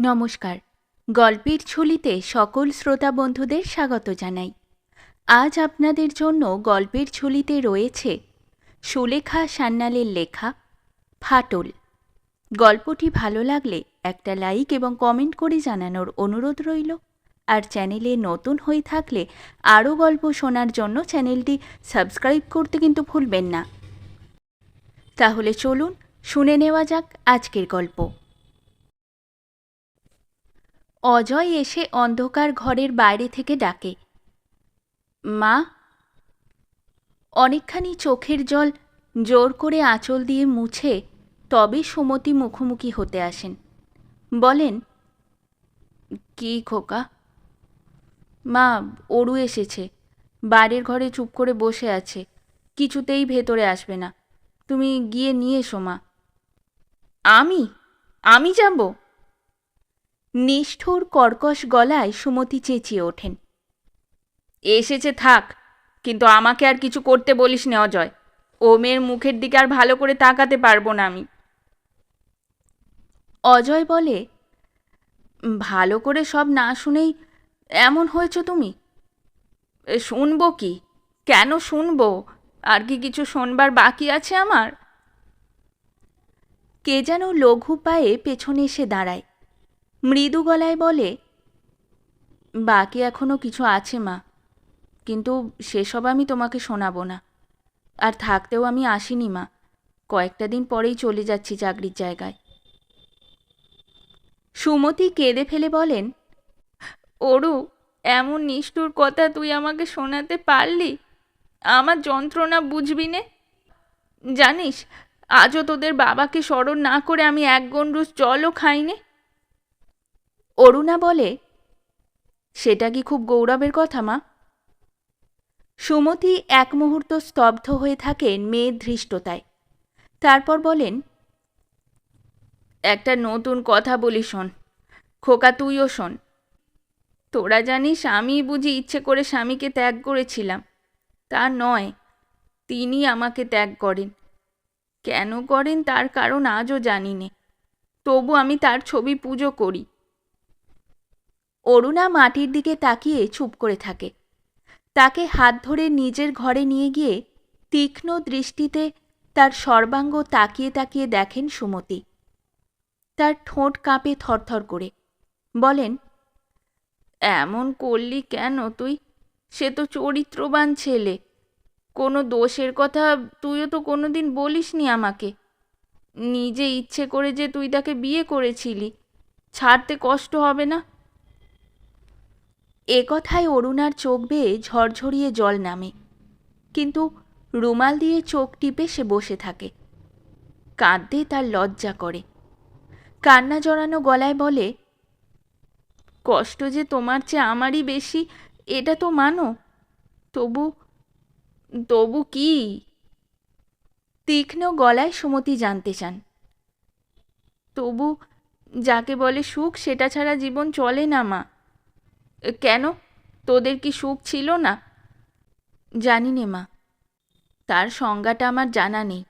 নমস্কার। গল্পের ঝুলিতে সকল শ্রোতা বন্ধুদের স্বাগত জানাই। আজ আপনাদের জন্য গল্পের ঝুলিতে রয়েছে সুলেখা সান্যালের লেখা ফাটল। গল্পটি ভালো লাগলে একটা লাইক এবং কমেন্ট করে জানানোর অনুরোধ রইল। আর চ্যানেলে নতুন হয়ে থাকলে আরও গল্প শোনার জন্য চ্যানেলটি সাবস্ক্রাইব করতে কিন্তু ভুলবেন না। তাহলে চলুন শুনে নেওয়া যাক আজকের গল্প। অজয় এসে অন্ধকার ঘরের বাইরে থেকে ডাকে, মা! অনেকখানি চোখের জল জোর করে আঁচল দিয়ে মুছে তবে সুমতি মুখোমুখি হতে আসেন। বলেন, কি খোকা? মা, অরু এসেছে। বাইরের ঘরে চুপ করে বসে আছে। কিছুতেই ভেতরে আসবে না। তুমি গিয়ে নিয়ে এসো, মা। আমি? আমি যাব? নিষ্ঠুর কর্কশ গলায় সুমতি চেঁচিয়ে ওঠেন। এসেছে থাক, কিন্তু আমাকে আর কিছু করতে বলিস নে অজয়। ও মেয়ের মুখের দিকে আর ভালো করে তাকাতে পারব না আমি। অজয় বলে, ভালো করে সব না শুনেই এমন হয়েছ তুমি? শুনব কি? কেন শুনব? আর কি কিছু শোনবার বাকি আছে আমার? কে যেন লঘু পায়ে পেছনে এসে দাঁড়ায়। মৃদু গলায় বলে, বাকি এখনও কিছু আছে, মা, কিন্তু সেসব আমি তোমাকে শোনাবো না। আর থাকতেও আমি আসিনি, মা, কয়েকটা দিন পরেই চলে যাচ্ছি চাকরির জায়গায়। সুমতি কেঁদে ফেলে বলেন, ওরু, এমন নিষ্ঠুর কথা তুই আমাকে শোনাতে পারলি? আমার যন্ত্রণা বুঝবি নে। জানিস, আজও তোদের বাবাকে স্মরণ না করে আমি এক গন্ডুস জলও খাইনি? অরুণা বলে, সেটা কি খুব গৌরবের কথা, মা? সুমতি এক মুহূর্ত স্তব্ধ হয়ে থাকেন মেয়ের ধৃষ্টতায়। তারপর বলেন, একটা নতুন কথা বলি শোন, খোকা তুইও শোন। তোরা জানিস আমি বুঝি ইচ্ছে করে স্বামীকে ত্যাগ করেছিলাম, তা নয়, তিনি আমাকে ত্যাগ করেন। কেন করেন তার কারণ আজও জানি নে, তবু আমি তার ছবি পুজো করি। অরুণা মাটির দিকে তাকিয়ে চুপ করে থাকে। তাকে হাত ধরে নিজের ঘরে নিয়ে গিয়ে তীক্ষ্ণ দৃষ্টিতে তার সর্বাঙ্গ তাকিয়ে তাকিয়ে দেখেন সুমতি। তার ঠোঁট কাঁপে থরথর করে। বলেন, এমন করলি কেন তুই? সে তো চরিত্রবান ছেলে। কোনো দোষের কথা তুইও তো কোনো কোনোদিন বলিসনি আমাকে। নিজে ইচ্ছে করে যে তুই তাকে বিয়ে করেছিলি, ছাড়তে কষ্ট হবে না? এ কথায় অরুণার চোখ বেয়ে ঝরঝরিয়ে জল নামে। কিন্তু রুমাল দিয়ে চোখ টিপে সে বসে থাকে। কাঁদতে তার লজ্জা করে। কান্না জড়ানো গলায় বলে, কষ্ট যে তোমার চেয়ে আমারই বেশি, এটা তো মানো। তবু তবু কি? তীক্ষ্ণ গলায় সুমতি জানতে চান। তবু, যাকে বলে সুখ, সেটা ছাড়া জীবন চলে না মা। কেন? তোদের কি সুখ ছিল না? জানি নে মা। তার সংজ্ঞাটা আমার জানা নেই।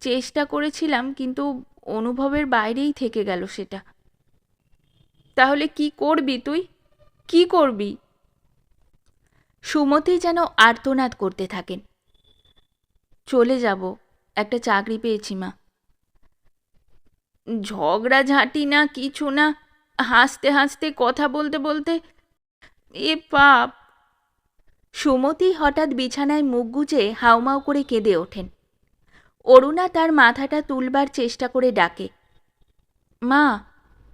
চেষ্টা করেছিলাম, কিন্তু অনুভবের বাইরেই থেকে গেল সেটা। তাহলে কি করবি তুই? কি করবি? সুমতি যেন আর্তনাদ করতে থাকেন। চলে যাব, একটা চাকরি পেয়েছি মা। ঝগড়া ঝাঁটি না, কিছু না, হাসতে হাসতে, কথা বলতে বলতে এ পাপ। সুমতি হঠাৎ বিছানায় মুখ গুজে হাউমাউ করে কেঁদে ওঠেন। অরুণা তার মাথাটা তুলবার চেষ্টা করে ডাকে। মা,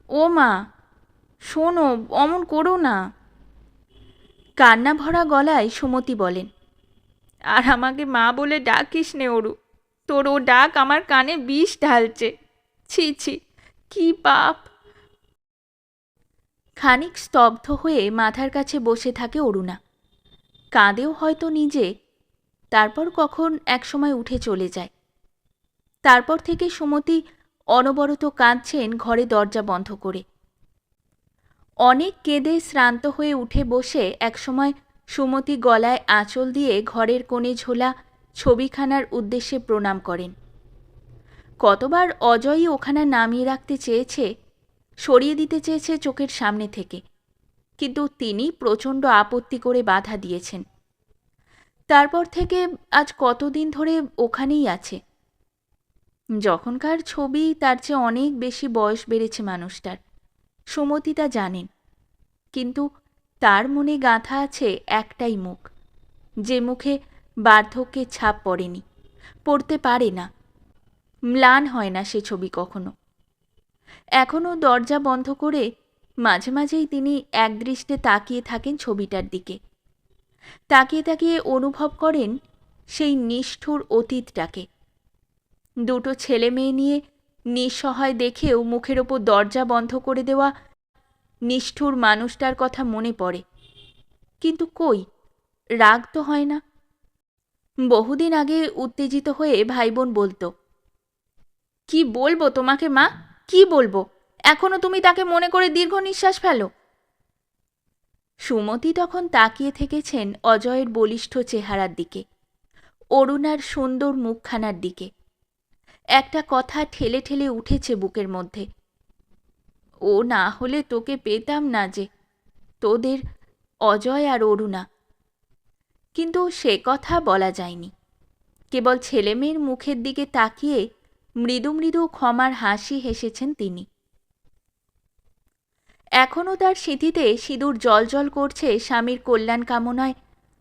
ও মা, শোনো, অমন করো না। কান্না ভরা গলায় সুমতি বলেন, আর আমাকে মা বলে ডাকিস নে অরু। তোর ও ডাক আমার কানে বিষ ঢালছে। ছি ছি, কি পাপ। খানিক স্তব্ধ হয়ে মাথার কাছে বসে থাকে অরুণা। কাঁদেও হয়তো নিজে, তারপর কখন একসময় উঠে চলে যায়। তারপর থেকে সুমতি অনবরত কাঁদছেন ঘরে দরজা বন্ধ করে। অনেক কেঁদে শ্রান্ত হয়ে উঠে বসে একসময় সুমতি গলায় আঁচল দিয়ে ঘরের কোণে ঝোলা ছবিখানার উদ্দেশ্যে প্রণাম করেন। কতবার অজয়ই ওখানা নামিয়ে রাখতে চেয়েছে সরিয়ে দিতে চেয়েছে চোখের সামনে থেকে। কিন্তু তিনি প্রচণ্ড আপত্তি করে বাধা দিয়েছেন। তারপর থেকে আজ কতদিন ধরে ওখানেই আছে? যখনকার ছবি, তার চেয়ে অনেক বেশি বয়স বেড়েছে মানুষটার, সুমতি তা জানেন। কিন্তু তার মনে গাঁথা আছে একটাই মুখ, যে মুখে বার্ধক্যের ছাপ পড়েনি, পড়তে পারে না। ম্লান হয় না সে ছবি কখনো। এখনও দরজা বন্ধ করে মাঝে মাঝেই তিনি একদৃষ্টে তাকিয়ে থাকেন ছবিটার দিকে। তাকিয়ে তাকিয়ে অনুভব করেন সেই নিষ্ঠুর অতীতটাকে। দুটো ছেলে মেয়ে নিয়ে নিঃসহায় দেখেও মুখের ওপর দরজা বন্ধ করে দেওয়া নিষ্ঠুর মানুষটার কথা মনে পড়ে। কিন্তু কই? রাগ তো হয় না। বহুদিন আগে উত্তেজিত হয়ে ভাই বোন বলতো, কি বলব তোমাকে মা? কি বলব? এখনও তুমি তাকে মনে করে দীর্ঘ নিঃশ্বাস ফেলো। সুমতি তখন তাকিয়ে থেকেছেন অজয়ের বলিষ্ঠ চেহারার দিকে, অরুণার সুন্দর মুখখানার দিকে। একটা কথা ঠেলে ঠেলে উঠেছে বুকের মধ্যে। ও না হলে তোকে পেতাম না যে, তোদের অজয় আর অরুণা। কিন্তু সে কথা বলা যায়নি। কেবল ছেলেমেয়ের মুখের দিকে তাকিয়ে মৃদু মৃদু ক্ষমার হাসি হেসেছেন তিনি। এখনও তার স্মৃতিতে সিঁদুর জল করছে স্বামীর কল্যাণ কামনায়।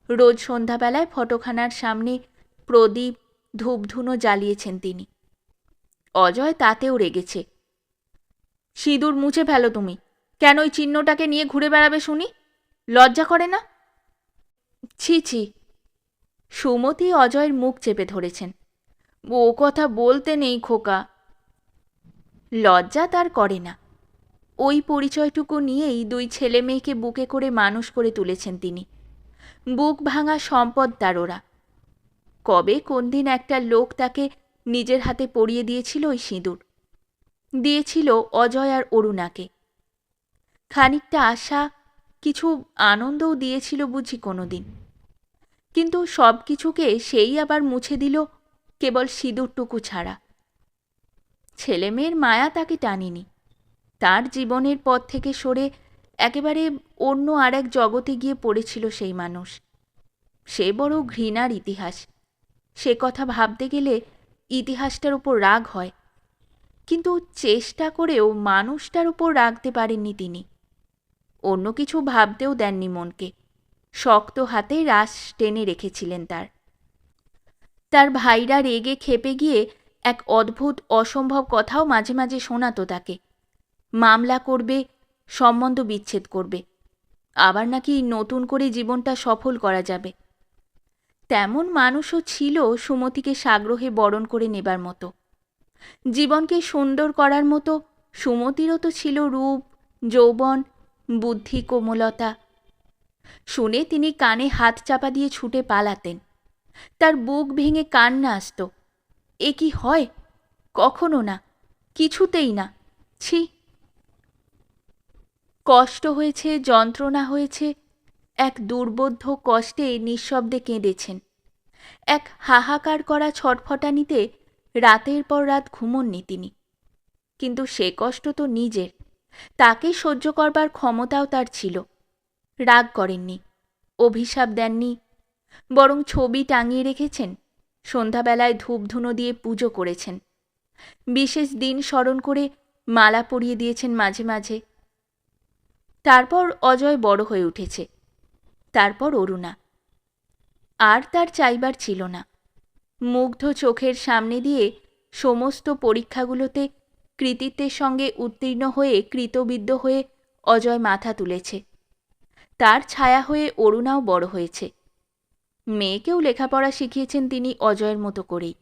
রোজ সন্ধ্যাবেলায় ফটোখানার সামনে প্রদীপ, ধূপধুনো জ্বালিয়েছেন তিনি। অজয় তাতেও রেগেছে। সিঁদুর মুছে ফেলো তুমি। কেন ওই চিহ্নটাকে নিয়ে ঘুরে বেড়াবে শুনি? লজ্জা করে না? ছি ছি। সুমতি অজয়ের মুখ চেপে ধরেছেন। ও কথা বলতে নেই খোকা। লজ্জা তার করে না। ওই পরিচয়টুকু নিয়েই দুই ছেলে মেয়েকে বুকে করে মানুষ করে তুলেছেন তিনি। বুক ভাঙা সম্পদ তার ওরা। কবে কোন দিন একটা লোক তাকে নিজের হাতে পরিয়ে দিয়েছিল ওই সিঁদুর। দিয়েছিল অজয় আর অরুণাকে। খানিকটা আশা, কিছু আনন্দও দিয়েছিল বুঝি কোনো দিন কিন্তু সব কিছুকে সেই আবার মুছে দিল কেবল সিঁদুরটুকু ছাড়া। ছেলেমেয়ের মায়া তাকে টানিনি। তার জীবনের পথ থেকে সরে একেবারে অন্য আর এক জগতে গিয়ে পড়েছিল সেই মানুষ। সে বড় ঘৃণার ইতিহাস। সে কথা ভাবতে গেলে ইতিহাসটার উপর রাগ হয়। কিন্তু চেষ্টা করেও মানুষটার উপর রাখতে পারেননি তিনি। অন্য কিছু ভাবতেও দেননি মনকে। শক্ত হাতে রাস টেনে রেখেছিলেন তার। তার ভাইরা রেগে খেপে গিয়ে এক অদ্ভুত অসম্ভব কথাও মাঝে মাঝে শোনাতো তাকে। মামলা করবে, সম্বন্ধ বিচ্ছেদ করবে। আবার নাকি নতুন করে জীবনটা সফল করা যাবে। তেমন মানুষও ছিল সুমতিকে সাগ্রহে বরণ করে নেবার মতো। জীবনকে সুন্দর করার মতো সুমতিরও তো ছিল রূপ, যৌবন, বুদ্ধি, কোমলতা। শুনে তিনি কানে হাত চাপা দিয়ে ছুটে পালাতেন। তার বুক ভেঙে কান্না আসত। এ কি হয়? কখনো না, কিছুতেই না। ছি! কষ্ট হয়েছে, যন্ত্রণা হয়েছে, এক দুর্বোধ্য কষ্টে নিঃশব্দে কেঁদেছেন। এক হাহাকার করা ছটফটানিতে রাতের পর রাত ঘুমননি তিনি। কিন্তু সে কষ্ট তো নিজের। তাকে সহ্য করবার ক্ষমতাও তার ছিল। রাগ করেননি, অভিশাপ দেননি বরং ছবি টাঙিয়ে রেখেছেন, সন্ধ্যাবেলায় ধূপধুনো দিয়ে পুজো করেছেন। বিশেষ দিন স্মরণ করে মালা পরিয়ে দিয়েছেন মাঝে মাঝে। তারপর অজয় বড় হয়ে উঠেছে। তারপর অরুণা। আর তার চাইবার ছিল না। মুগ্ধ চোখের সামনে দিয়ে সমস্ত পরীক্ষাগুলোতে কৃতিত্বের সঙ্গে উত্তীর্ণ হয়ে কৃতবিদ্য হয়ে অজয় মাথা তুলেছে। তার ছায়া হয়ে অরুণাও বড় হয়েছে। মেয়েকেও লেখাপড়া শিখিয়েছেন তিনি অজয়ের মতো করেই।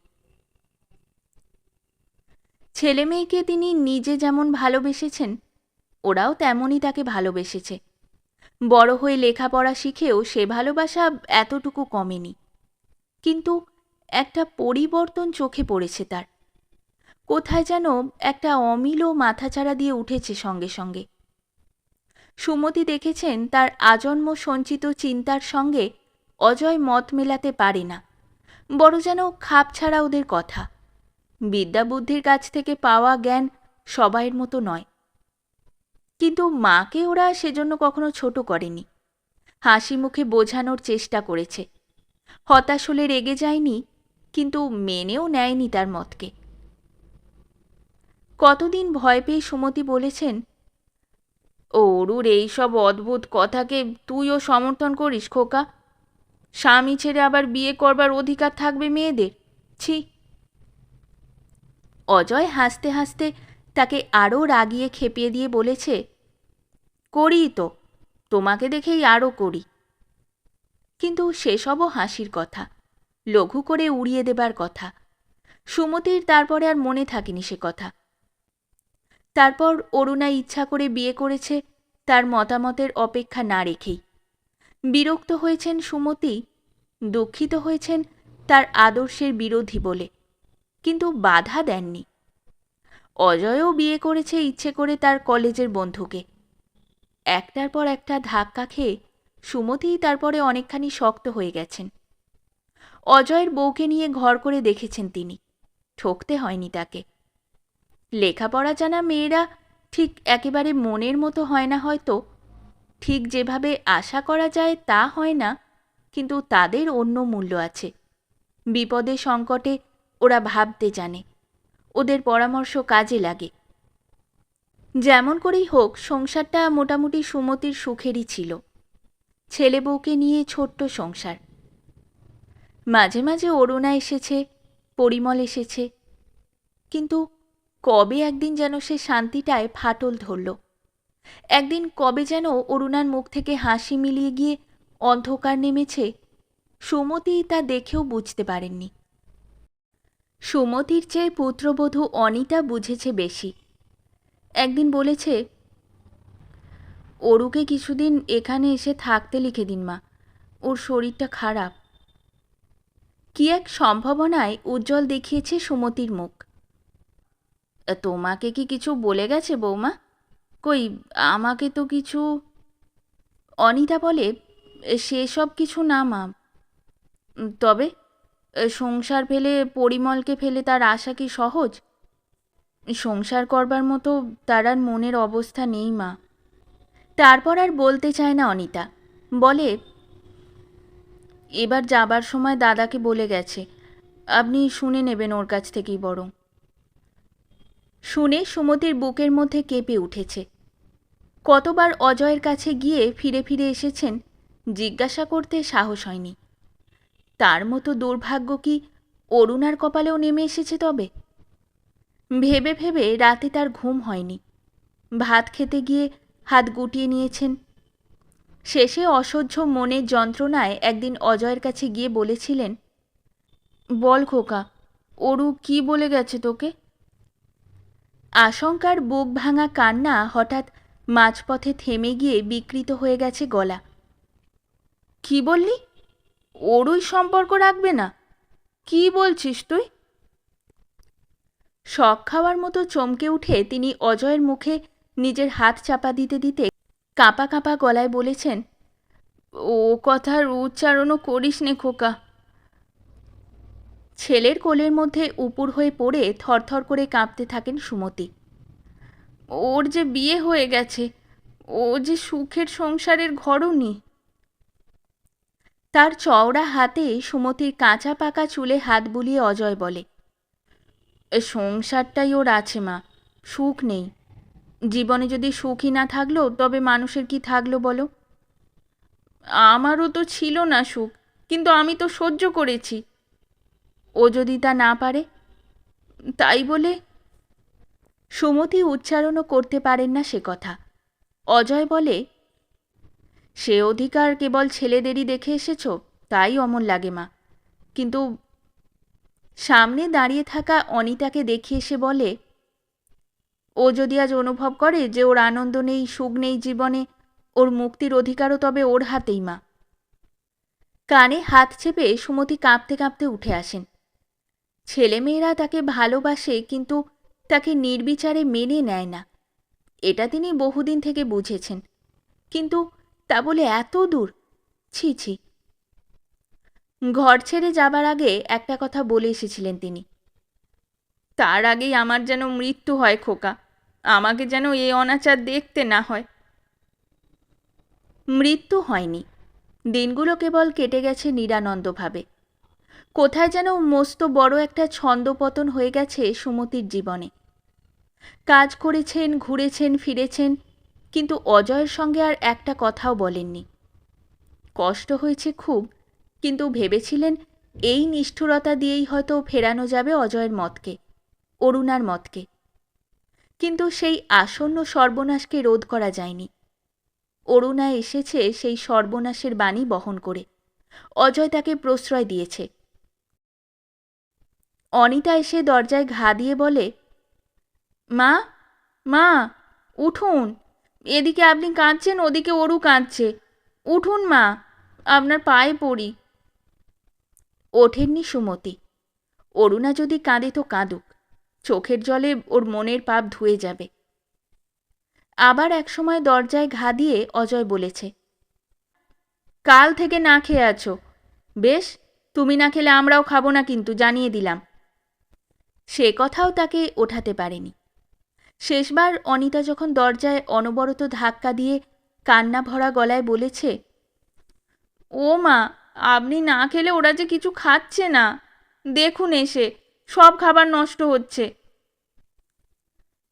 ছেলে মেয়েকে তিনি নিজে যেমন ভালোবেসেছেন, ওরাও তেমনই তাকে ভালোবেসেছে। বড় হয়ে লেখাপড়া শিখেও সে ভালোবাসা এতটুকু কমেনি। কিন্তু একটা পরিবর্তন চোখে পড়েছে তার। কোথায় যেন একটা অমিল মাথাচাড়া দিয়ে উঠেছে সঙ্গে সঙ্গে। সুমতি দেখেছেন তার আজন্ম সঞ্চিত চিন্তার সঙ্গে অজয় মত মেলাতে পারে না। বড় যেন খাপ ছাড়া ওদের কথা। বিদ্যা বুদ্ধির কাছ থেকে পাওয়া জ্ঞান সবাইয়ের মতো নয়। কিন্তু মাকে ওরা সেজন্য কখনো ছোট করেনি। হাসি মুখে বোঝানোর চেষ্টা করেছে। হতাশ হলে রেগে যায়নি, কিন্তু মেনেও নেয়নি তার মতকে। কতদিন ভয় পেয়ে সুমতি বলেছেন, অরুর এইসব অদ্ভুত কথাকে তুইও সমর্থন করিস খোকা। স্বামী ছেড়ে আবার বিয়ে করবার অধিকার থাকবে মেয়েদের? ছি। অজয় হাসতে হাসতে তাকে আরও রাগিয়ে খেপিয়ে দিয়ে বলেছে, করি তো, তোমাকে দেখেই আরও করি। কিন্তু সেসবও হাসির কথা, লঘু করে উড়িয়ে দেবার কথা। সুমতির তারপরে আর মনে থাকেনি সে কথা। তারপর অরুণা ইচ্ছা করে বিয়ে করেছে, তার মতামতের অপেক্ষা না রেখেই। বিরক্ত হয়েছেন সুমতি, দুঃখিত হয়েছেন তার আদর্শের বিরোধী বলে, কিন্তু বাধা দেননি। অজয়ও বিয়ে করেছে ইচ্ছে করে তার কলেজের বন্ধুকে। একটার পর একটা ধাক্কা খেয়ে সুমতিই তারপরে অনেকখানি শক্ত হয়ে গেছেন। অজয়ের বউকে নিয়ে ঘর করে দেখেছেন তিনি, ঠকতে হয়নি তাকে। লেখাপড়া জানা মেয়েরা ঠিক একেবারে মনের মতো হয় না হয়তো ঠিক যেভাবে আশা করা যায় তা হয় না, কিন্তু তাদের অন্য মূল্য আছে। বিপদে সংকটে ওরা ভাবতে জানে, ওদের পরামর্শ কাজে লাগে। যেমন করেই হোক, সংসারটা মোটামুটি সুমতির সুখেরই ছিল। ছেলে বউকে নিয়ে ছোট্ট সংসার। মাঝে মাঝে অরুণা এসেছে, পরিমল এসেছে। কিন্তু কবে একদিন যেন সে শান্তিটায় ফাটল ধরল। একদিন কবে যেন অরুণার মুখ থেকে হাসি মিলিয়ে গিয়ে অন্ধকার নেমেছে, সুমতি তা দেখেও বুঝতে পারেননি। সুমতির চেয়ে পুত্রবধূ অনিতা বুঝেছে বেশি। একদিন বলেছে, অরুকে কিছুদিন এখানে এসে থাকতে লিখে দিন মা, ওর শরীরটা খারাপ। কি এক সম্ভাবনায় উজ্জ্বল দেখিয়েছে সুমতির মুখ। তোমাকে কি কিছু বলে গেছে বৌমা? কই, আমাকে তো কিছু, অনিতা বলে সেসব কিছু না মা। তবে, সংসার ফেলে, পরিমলকে ফেলে তার আশা কি সহজ? সংসার করবার মতো তার আর মনের অবস্থা নেই মা। তারপর আর বলতে চায় না অনিতা। বলে, এবার যাবার সময় দাদাকে বলে গেছে। আপনি শুনে নেবেন ওর কাছ থেকেই বরং। শুনে সুমতির বুকের মধ্যে কেঁপে উঠেছে। কতবার অজয়ের কাছে গিয়ে ফিরে ফিরে এসেছেন জিজ্ঞাসা করতে সাহস হয়নি। তার মতো দুর্ভাগ্য কি অরুণার কপালেও নেমে এসেছে তবে? ভেবে ভেবে রাতে তার ঘুম হয়নি। ভাত খেতে গিয়ে হাত গুটিয়ে নিয়েছেন। শেষে অসহ্য মনের যন্ত্রণায় একদিন অজয়ের কাছে গিয়ে বলেছিলেন, বল খোকা, অরু কি বলে গেছে তোকে? আশঙ্কার বুক ভাঙা কান্না হঠাৎ মাঝপথে থেমে গিয়ে বিকৃত হয়ে গেছে গলা। কি বললি? ওরই সম্পর্ক রাখবে না। কি বলছিস তুই? শখ খাওয়ার মতো চমকে উঠে তিনি অজয়ের মুখে নিজের হাত চাপা দিতে দিতে কাঁপা কাঁপা গলায় বলেছেন, ও কথার উচ্চারণও করিস নে খোকা। ছেলের কোলের মধ্যে উপুর হয়ে পড়ে থরথর করে কাঁপতে থাকেন সুমতি। ওর যে বিয়ে হয়ে গেছে, ও যে সুখের সংসারের ঘরণী। তার চওড়া হাতে সুমতির কাঁচা পাকা চুলে হাত বুলিয়ে অজয় বলে সংসারটাই ওর আছে মা, সুখ নেই। জীবনে যদি সুখই না থাকল, তবে মানুষের কি থাকল বলো? আমারও তো ছিল না সুখ, কিন্তু আমি তো সহ্য করেছি। ও যদি তা না পারে, তাই বলে সুমতি উচ্চারণও করতে পারেন না সে কথা। অজয় বলে, সে অধিকার কেবল ছেলেদেরই দেখে এসেছ, তাই অমন লাগে মা। কিন্তু সামনে দাঁড়িয়ে থাকা অনিতাকে দেখে এসে বলে, ও যদি আজ অনুভব করে যে ওর আনন্দ নেই, সুখ নেই জীবনে, ওর মুক্তির অধিকারও তবে ওর হাতেই মা। কানে হাত চেপে সুমতি কাঁপতে কাঁপতে উঠে আসেন। ছেলেমেয়েরা তাকে ভালোবাসে, কিন্তু তাকে নির্বিচারে মেনে নেয় না। এটা তিনি বহুদিন থেকে বুঝেছেন। কিন্তু তা বলে এত দূর? ছি ছি। ঘর ছেড়ে যাবার আগে একটা কথা বলে এসেছিলেন তিনি। তার আগেই আমার যেন মৃত্যু হয় খোকা। আমাকে যেন এ অনাচার দেখতে না হয়। মৃত্যু হয়নি। দিনগুলো কেবল কেটে গেছে নিরানন্দভাবে। কোথায় যেন মস্ত বড় একটা ছন্দপতন হয়ে গেছে সুমতির জীবনে। কাজ করেছেন, ঘুরেছেন, ফিরেছেন, কিন্তু অজয়ের সঙ্গে আর একটা কথাও বলেননি। কষ্ট হয়েছে খুব, কিন্তু ভেবেছিলেন এই নিষ্ঠুরতা দিয়েই হয়তো ফেরানো যাবে অজয়ের মতকে, অরুণার মতকে। কিন্তু সেই আসন্ন সর্বনাশকে রোধ করা যায়নি। অরুণা এসেছে সেই সর্বনাশের বাণী বহন করে। অজয় তাকে প্রশ্রয় দিয়েছে। অনিতা এসে দরজায় ঘা দিয়ে বলে মা মা, উঠুন। এদিকে আপনি কাঁদছেন, ওদিকে ওরু কাঁদছে। উঠুন মা, আপনার পায়ে পড়ি। ওঠেননি সুমতি। অরুণা যদি কাঁদে তো কাঁদুক। চোখের জলে ওর মনের পাপ ধুয়ে যাবে। আবার একসময় দরজায় ঘা দিয়ে অজয় বলেছে, কাল থেকে না খেয়ে আছো। বেশ, তুমি না খেলে আমরাও খাব না কিন্তু, জানিয়ে দিলাম। সে কথাও তাকে ওঠাতে পারেনি। শেষবার অনিতা যখন দরজায় অনবরত ধাক্কা দিয়ে কান্না ভরা গলায় বলেছে, ও মা, আপনি না খেলে ওরা যে কিছু খাচ্ছে না। দেখুন এসে, সব খাবার নষ্ট হচ্ছে।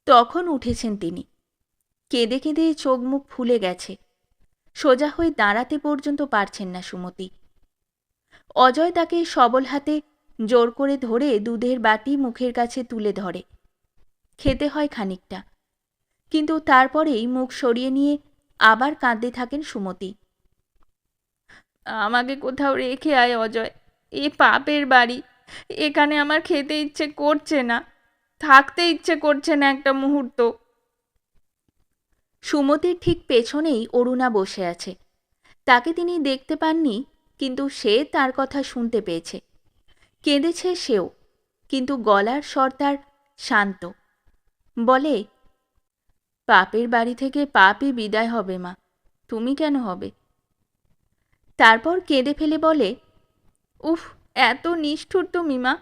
তখন উঠেছেন তিনি। কেঁদে কেঁদে চোখ মুখ ফুলে গেছে। সোজা হয়ে দাঁড়াতে পর্যন্ত পারছেন না সুমতি। অজয় তাকে সবল হাতে জোর করে ধরে দুধের বাটি মুখের কাছে তুলে ধরে। খেতে হয় খানিকটা। কিন্তু তারপরেই মুখ সরিয়ে নিয়ে আবার কাঁদতে থাকেন সুমতি। আমাকে কোথাও রেখে আয় অজয়। এ পাপের বাড়ি। এখানে আমার খেতে ইচ্ছে করছে না। থাকতে ইচ্ছে করছে না একটা মুহূর্ত। সুমতির ঠিক পেছনেই অরুণা বসে আছে। তাকে তিনি দেখতে পাননি, কিন্তু সে তার কথা শুনতে পেয়েছে। কেঁদেছে সেও, কিন্তু গলার স্বর তার শান্ত। বলে, পাপের বাড়ি থেকে পাপই বিদায় হবে মা, তুমি কেন হবে? তারপর কেঁদে ফেলে বলে, উফ, এত নিষ্ঠুর তুমি মা।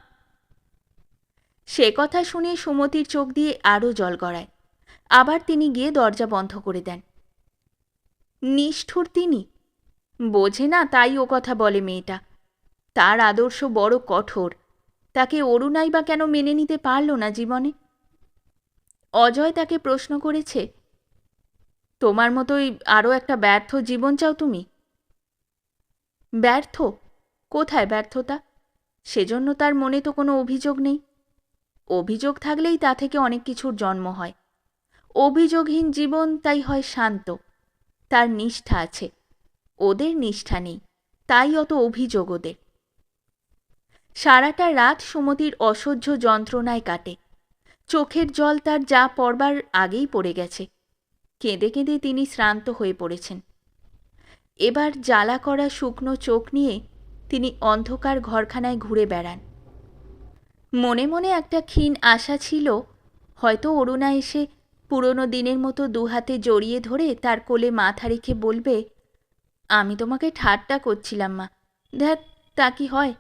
সে কথা শুনে সুমতির চোখ দিয়ে আরও জল গড়ায়। আবার তিনি গিয়ে দরজা বন্ধ করে দেন। নিষ্ঠুর তিনি? বোঝে না, তাই ও কথা বলে মেয়েটা। তার আদর্শ বড় কঠোর। তাকে অরুণাই বা কেন মেনে নিতে পারল না জীবনে? অজয় তাকে প্রশ্ন করেছে, তোমার মতোই আরও একটা ব্যর্থ জীবন চাও তুমি? ব্যর্থ? কোথায় ব্যর্থতা? সেজন্য তার মনে তো কোনো অভিযোগ নেই। অভিযোগ থাকলেই তা থেকে অনেক কিছুর জন্ম হয়। অভিযোগহীন জীবন তাই হয় শান্ত। তার নিষ্ঠা আছে। ওদের নিষ্ঠা নেই। তাই অত অভিযোগ ওদের। সারাটা রাত সুমতির অসহ্য যন্ত্রণায় কাটে। চোখের জল তার যা পড়বার আগেই পড়ে গেছে। কেঁদে কেঁদে তিনি শ্রান্ত হয়ে পড়েছেন। এবার জ্বালা করা শুকনো চোখ নিয়ে তিনি অন্ধকার ঘরখানায় ঘুরে বেড়ান। মনে মনে একটা ক্ষীণ আশা ছিল, হয়তো অরুণা এসে পুরনো দিনের মতো দুহাতে জড়িয়ে ধরে তার কোলে মাথা রেখে বলবে, আমি তোমাকে ঠাট্টা করছিলাম মা। দেখ তা কি হয়?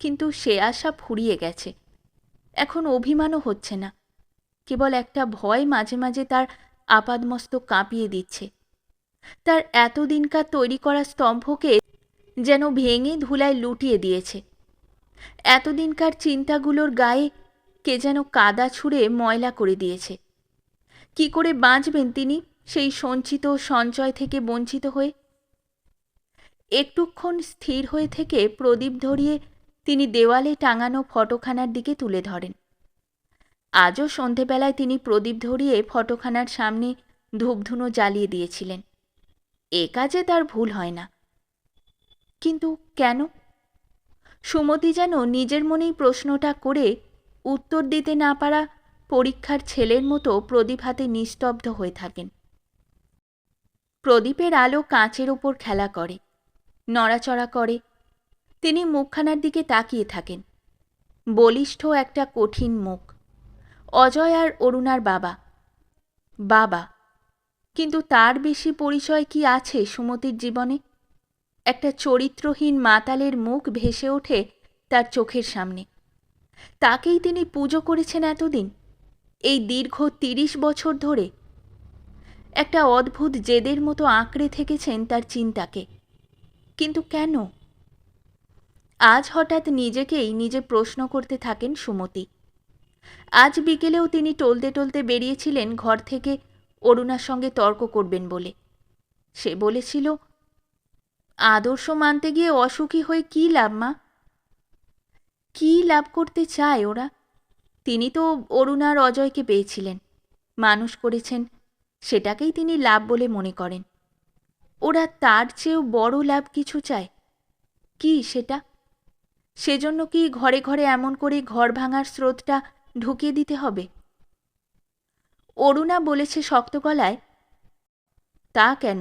কিন্তু সে আশা ফুরিয়ে গেছে। এখন অভিমানও হচ্ছে না। কেবল একটা ভয় মাঝে মাঝে তার আপাদমস্তক কাঁপিয়ে দিচ্ছে। তার এতদিনকার তৈরি করা স্তম্ভকে যেন ভেঙে ধুলায় লুটিয়ে দিয়েছে। এতদিনকার চিন্তাগুলোর গায়ে কে যেন কাদা ছুঁড়ে ময়লা করে দিয়েছে। কি করে বাঁচবেন তিনি সেই সঞ্চিত সঞ্চয় থেকে বঞ্চিত হয়ে? একটুক্ষণ স্থির হয়ে থেকে প্রদীপ ধরিয়ে তিনি দেওয়ালে টাঙানো ফটোখানার দিকে তুলে ধরেন। আজও সন্ধেবেলায় তিনি প্রদীপ ধরিয়ে ফটোখানার সামনে ধূপধুনো জ্বালিয়ে দিয়েছিলেন। এ কাজে তার ভুল হয় না। কিন্তু কেন? সুমতি যেন নিজের মনেই প্রশ্নটা করে উত্তর দিতে না পারা পরীক্ষার ছেলের মতো প্রদীপ হাতে নিস্তব্ধ হয়ে থাকেন। প্রদীপের আলো কাঁচের ওপর খেলা করে, নড়াচড়া করে তিনি মুখখানার দিকে তাকিয়ে থাকেন। বলিষ্ঠ একটা কঠিন মুখ। অজয় আর অরুণার বাবা। বাবা। কিন্তু তার বেশি পরিচয় কি আছে সুমতির জীবনে? একটা চরিত্রহীন মাতালের মুখ ভেসে ওঠে তার চোখের সামনে। তাকেই তিনি পুজো করেছেন এতদিন? এই দীর্ঘ তিরিশ বছর ধরে? একটা অদ্ভুত জেদের মতো আঁকড়ে থেকেছেন তার চিন্তাকে। কিন্তু কেন? আজ হঠাৎ নিজেকেই নিজে প্রশ্ন করতে থাকেন সুমতি। আজ বিকেলেও তিনি টলতে টলতে বেরিয়েছিলেন ঘর থেকে অরুণার সঙ্গে তর্ক করবেন বলে। সে বলেছিল, আদর্শ মানতে গিয়ে অসুখী হয়ে কী লাভ মা? কী লাভ করতে চায় ওরা? তিনি তো অরুণার অজয়কে পেয়েছিলেন। মানুষ করেছেন, সেটাকেই তিনি লাভ বলে মনে করেন। ওরা তার চেয়েও বড় লাভ কিছু চায়? কি সেটা? সেজন্য কি ঘরে ঘরে এমন করে ঘর ভাঙার স্রোতটা ঢুকিয়ে দিতে হবে? অরুণা বলেছে শক্ত গলায়, তা কেন?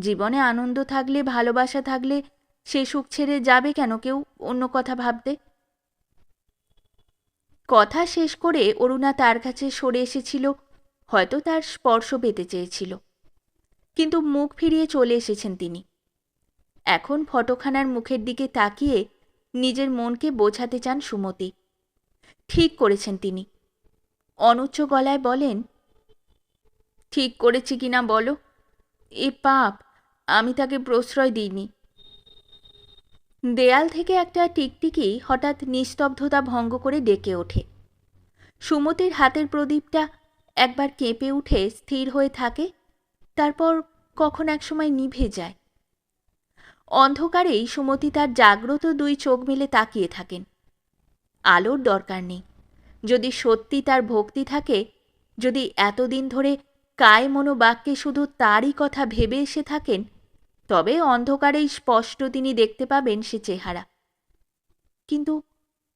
জীবনে আনন্দ থাকলে, ভালোবাসা থাকলে সে সুখ ছেড়ে যাবে কেন কেউ অন্য কথা ভাবতে? কথা শেষ করে অরুণা তার কাছে সরে এসেছিল, হয়তো তার স্পর্শ পেতে চেয়েছিল। কিন্তু মুখ ফিরিয়ে চলে এসেছেন তিনি। এখন ফটোখানার মুখের দিকে তাকিয়ে নিজের মনকে বোঝাতে চান সুমতি। ঠিক করেছেন তিনি। অনুচ্চ গলায় বলেন, ঠিক করেছি কিনা বলো? এ পাপ, আমি তাকে প্রশ্রয় দিইনি। দেয়াল থেকে একটা টিকটিকি হঠাৎ নিস্তব্ধতা ভঙ্গ করে ডেকে ওঠে। সুমতির হাতের প্রদীপটা একবার কেঁপে উঠে স্থির হয়ে থাকে, তারপর কখন একসময় নিভে যায়। অন্ধকারেই সুমতি তার জাগ্রত দুই চোখ মেলে তাকিয়ে থাকেন। আলোর দরকার নেই। যদি সত্যি তার ভক্তি থাকে, যদি এতদিন ধরে কায় মনোবাক্যে শুধু তারই কথা ভেবে এসে থাকেন, তবে অন্ধকারেই স্পষ্ট তিনি দেখতে পাবেন সে চেহারা। কিন্তু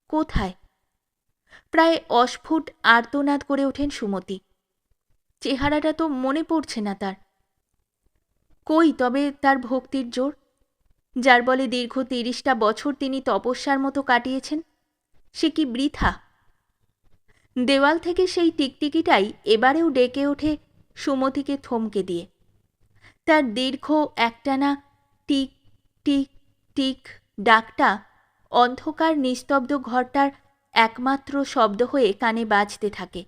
কোথায়? প্রায় অস্ফুট আর্তনাদ করে ওঠেন সুমতি। চেহারাটা তো মনে পড়ছে না তার। কই তবে তার ভক্তির জোর? যার বলে দীর্ঘ তিরিশটা বছর তিনি তপস্যার মতো কাটিয়েছেন। সে কি বৃথা? দেওয়াল থেকে সেই টিকটিকিটাই এবারেও ডেকে ওঠে সুমতিকে থমকে দিয়ে। তার দীর্ঘ একটানা টিক টিক টিক ডাকটা অন্ধকার নিস্তব্ধ ঘরটার একমাত্র শব্দ হয়ে কানে বাজতে থাকে।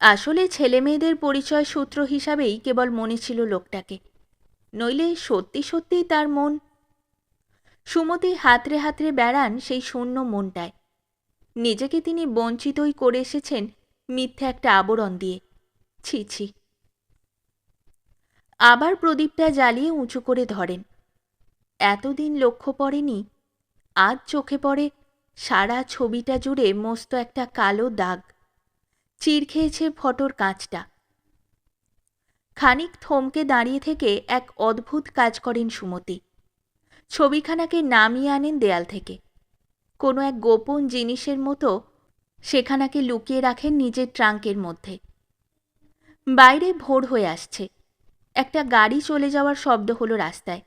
আসলে ছেলেমেয়েদের পরিচয় সূত্র হিসাবেই কেবল মনে ছিল লোকটাকে। নইলে সত্যি সত্যিই তার মন। সুমতি হাতরে হাতরে বেড়ান সেই শূন্য মনটায়। নিজেকে তিনি বঞ্চিতই করে এসেছেন মিথ্যে একটা আবরণ দিয়ে। ছি ছি। আবার প্রদীপটা জ্বালিয়ে উঁচু করে ধরেন। এতদিন লক্ষ্য পড়েনি, আজ চোখে পড়ে সারা ছবিটা জুড়ে মস্ত একটা কালো দাগ। চির খেয়েছে ফটোর কাঁচটা। খানিক থমকে দাঁড়িয়ে থেকে এক অদ্ভুত কাজ করেন সুমতি। ছবিখানাকে নামিয়ে আনেন দেয়াল থেকে। কোনো এক গোপন জিনিসের মতো সেখানাকে লুকিয়ে রাখেন নিজের ট্রাঙ্কের মধ্যে। বাইরে ভোর হয়ে আসছে। একটা গাড়ি চলে যাওয়ার শব্দ হলো রাস্তায়।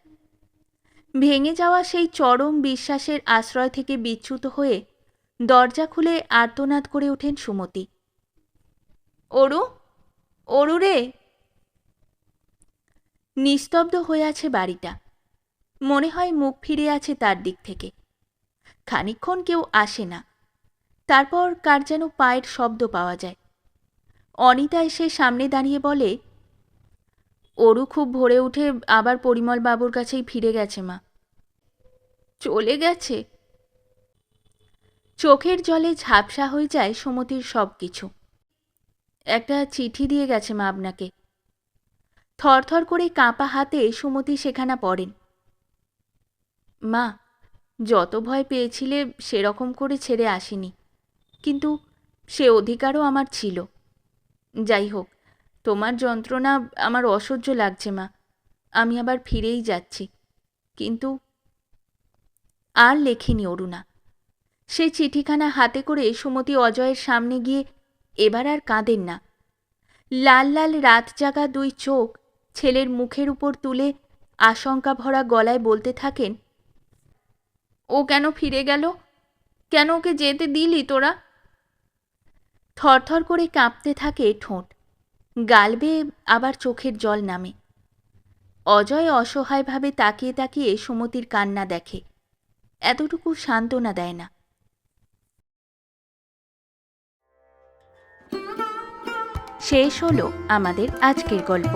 ভেঙে যাওয়া সেই চরম বিশ্বাসের আশ্রয় থেকে বিচ্যুত হয়ে দরজা খুলে আর্তনাদ করে ওঠেন সুমতি। অরু? অরু রে? নিস্তব্ধ হয়ে আছে বাড়িটা। মনে হয় মুখ ফিরে আছে তার দিক থেকে। খানিক্ষণ কেউ আসে না। তারপর কার যেন পায়ের শব্দ পাওয়া যায়। অনিতা এসে সামনে দাঁড়িয়ে বলে ওরু খুব ভোরে উঠে আবার পরিমল বাবুর কাছেই ফিরে গেছে মা। চলে গেছে? চোখের জলে ঝাপসা হয়ে যায় সমতির সব কিছু একটা চিঠি দিয়ে গেছে মা আপনাকে। থরথর করে কাঁপা হাতে সুমতি সেখানা পড়েন। মা, যত ভয় পেয়েছিলে সেরকম করে ছেড়ে আসিনি, কিন্তু সে অধিকারও আমার ছিল। যাই হোক, তোমার যন্ত্রণা আমার অসহ্য লাগছে, মা। আমি আবার ফিরেই যাচ্ছি। কিন্তু আর লেখিনি অরুণা। সে চিঠিখানা হাতে করে সুমতি অজয়ের সামনে গিয়ে এবার আর কাঁদেন না। লাল লাল রাত জাগা দুই চোখ ছেলের মুখের উপর তুলে আশঙ্কা ভরা গলায় বলতে থাকেন, ও কেন ফিরে গেল? কেন ওকে যেতে দিলি তোরা? থরথর করে কাঁপতে থাকে ঠোঁট গাল বেয়ে আবার চোখের জল নামে। অজয় অসহায়ভাবে তাকিয়ে তাকিয়ে সুমতির কান্না দেখে, এতটুকু সান্ত্বনা দেয় না। শেষ হলো আমাদের আজকের গল্প।